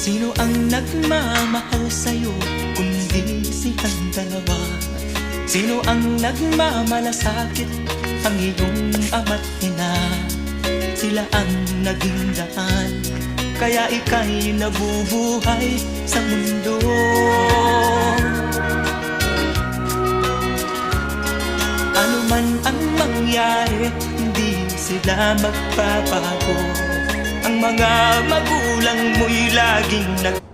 Sino ang nagmamahal sa'yo kundi silang dalawa? Sino ang nagmamalasakit ang iyong ama't ina? Sila ang naging daan Kaya ika'y nabubuhay sa mundo Ano man ang mangyari, hindi sila magbabago Ang mga magulang mo'y laging nag